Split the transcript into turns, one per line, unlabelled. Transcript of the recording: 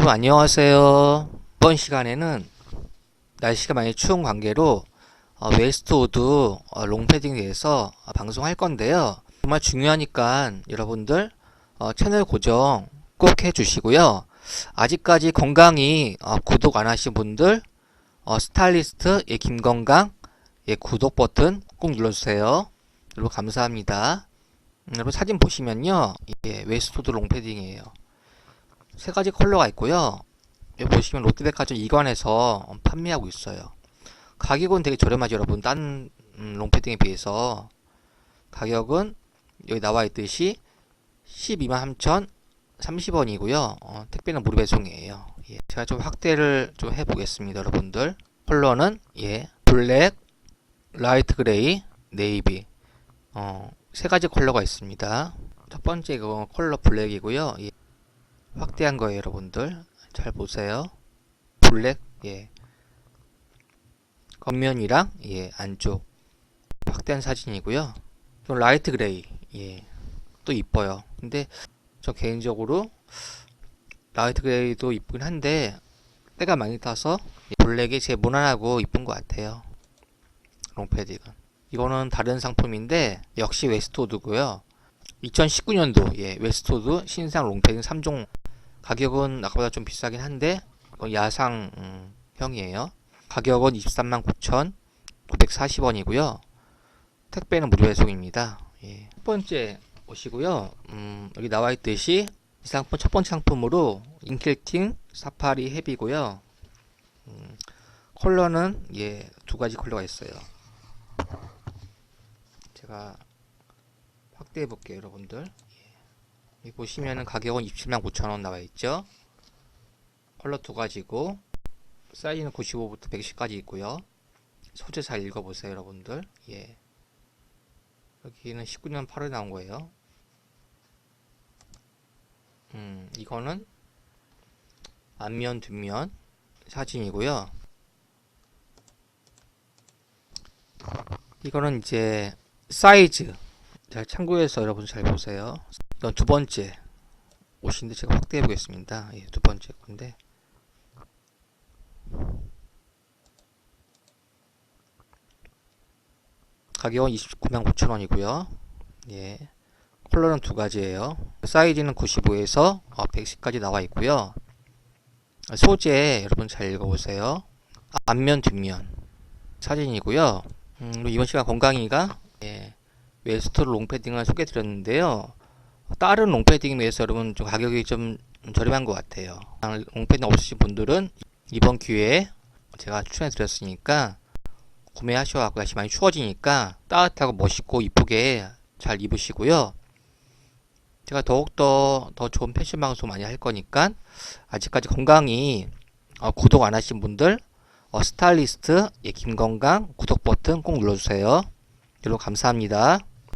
여러분 안녕하세요. 이번 시간에는 날씨가 많이 추운 관계로 어, 웨스트 우드 어, 롱패딩에 대해서 어, 방송할 건데요. 정말 중요하니까 여러분들 어, 채널 고정 꼭 해주시고요. 아직까지 건강히 어, 구독 안 하신 분들 어, 스타일리스트 예, 김건강 예, 구독 버튼 꼭 눌러주세요. 여러분 감사합니다. 음, 여러분 사진 보시면요, 예, 웨스트 우드 롱패딩이에요. 세 가지 컬러가 있고요. 여기 보시면 롯데백화점 이관에서 판매하고 있어요. 가격은 되게 저렴하죠, 여러분. 딴 음, 롱패딩에 비해서 가격은 여기 나와 있듯이 12만 3,030원이고요. 어, 택배는 무료 배송이에요. 예, 제가 좀 확대를 좀 해보겠습니다, 여러분들. 컬러는 예, 블랙, 라이트 그레이, 네이비. 어, 세 가지 컬러가 있습니다. 첫 번째 거 컬러 블랙이고요. 예, 확대한 거예요, 여러분들. 잘 보세요. 블랙, 예. 겉면이랑, 예, 안쪽. 확대한 사진이고요. 또 라이트 그레이, 예. 또 이뻐요. 근데, 저 개인적으로, 라이트 그레이도 이쁘긴 한데, 때가 많이 타서, 예, 블랙이 제일 무난하고 이쁜 것 같아요. 롱패딩은. 이거는 다른 상품인데, 역시 웨스트우드고요. 2019년도, 예, 웨스트우드 신상 롱패딩 3종 가격은 아까보다 좀 비싸긴 한데 이건 야상 음, 형이에요. 가격은 23만 9,940원이고요. 택배는 무료 배송입니다. 예. 첫 번째 옷이고요. 음, 여기 나와 있듯이 이 상품 첫 번째 상품으로 인킬팅 사파리 헤비고요. 음, 컬러는 예, 두 가지 컬러가 있어요. 제가 확대해 볼게요, 여러분들. 여기 보시면은 가격은 27만 9천원 나와 있죠. 컬러 두 가지고 사이즈는 95부터 110까지 있고요. 소재 잘 읽어보세요, 여러분들. 예. 여기는 19년 8월 나온 거예요. 음, 이거는 앞면, 뒷면 사진이고요. 이거는 이제 사이즈. 잘 참고해서 여러분 잘 보세요. 이건 두 번째 옷인데 제가 확대해 보겠습니다. 예, 두 번째 건데 가격은 29만 9천 원이고요. 예, 컬러는 두 가지예요. 사이즈는 95에서 110까지 나와 있고요. 소재 여러분 잘 읽어보세요. 앞면 뒷면 사진이고요. 음, 이번 시간 건강이가 예, 웨스트 롱패딩을 소개드렸는데요. 다른 롱패딩에 비해서 여러분 좀 가격이 좀 저렴한 것 같아요. 롱패딩 없으신 분들은 이번 기회에 제가 추천해 드렸으니까 구매하셔갖고 날씨 많이 추워지니까 따뜻하고 멋있고 이쁘게 잘 입으시고요. 제가 더욱더 더 좋은 패션 방송 많이 할 거니까 아직까지 건강히 어, 구독 안 하신 분들 어, 스타일리스트 예, 김건강 구독 버튼 꼭 눌러주세요. 여러분 감사합니다.